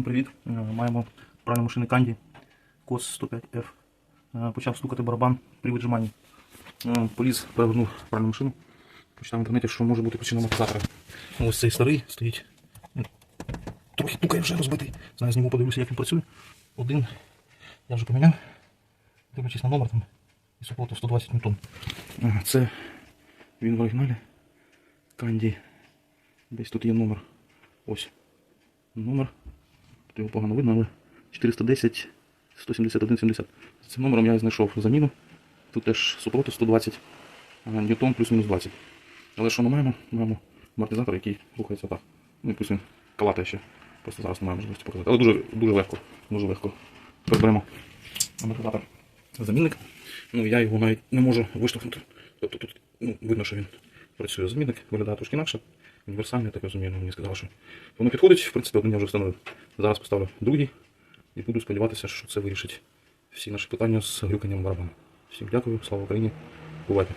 Всім привіт. Е, Маємо пральну машину Канді COS 105F. Е, Почав стукати барабан при віджиманні. Е, Поліз, перевернув пральну машину. Почитав в інтернеті, що може бути причина амортизатора. Ось цей старий стоїть. Трохи тукає вже розбитий. Зараз зніму, подивлюся, як він працює. Один я вже поміняв. Дивлячись на номер там. І супротив 120 ньютон. Це він в оригіналі. Канді. Десь тут є номер. Ось. Номер. Його погано видно, але 410 171 70. Цим номером я знайшов заміну. Тут теж супротив 120 а, ньютон плюс-мінус 20. Але що ми маємо? Маємо амортизатор, який рухається так. Ну і плюс він калатає ще. Просто зараз немає можливості показати. Але дуже, дуже легко. Дуже легко. Приберемо амортизатор. Замінник. Ну я його навіть не можу виштовхнути. Тобто тут ну, видно, що він працює замінник, виглядає трошки інакше. Універсальний, так розумію, ну, мені сказали, що воно підходить, в принципі, один я вже встановив. Зараз поставлю другий і буду сподіватися, що це вирішить всі наші питання з грюканням барабану. Всім дякую, слава Україні, бувайте.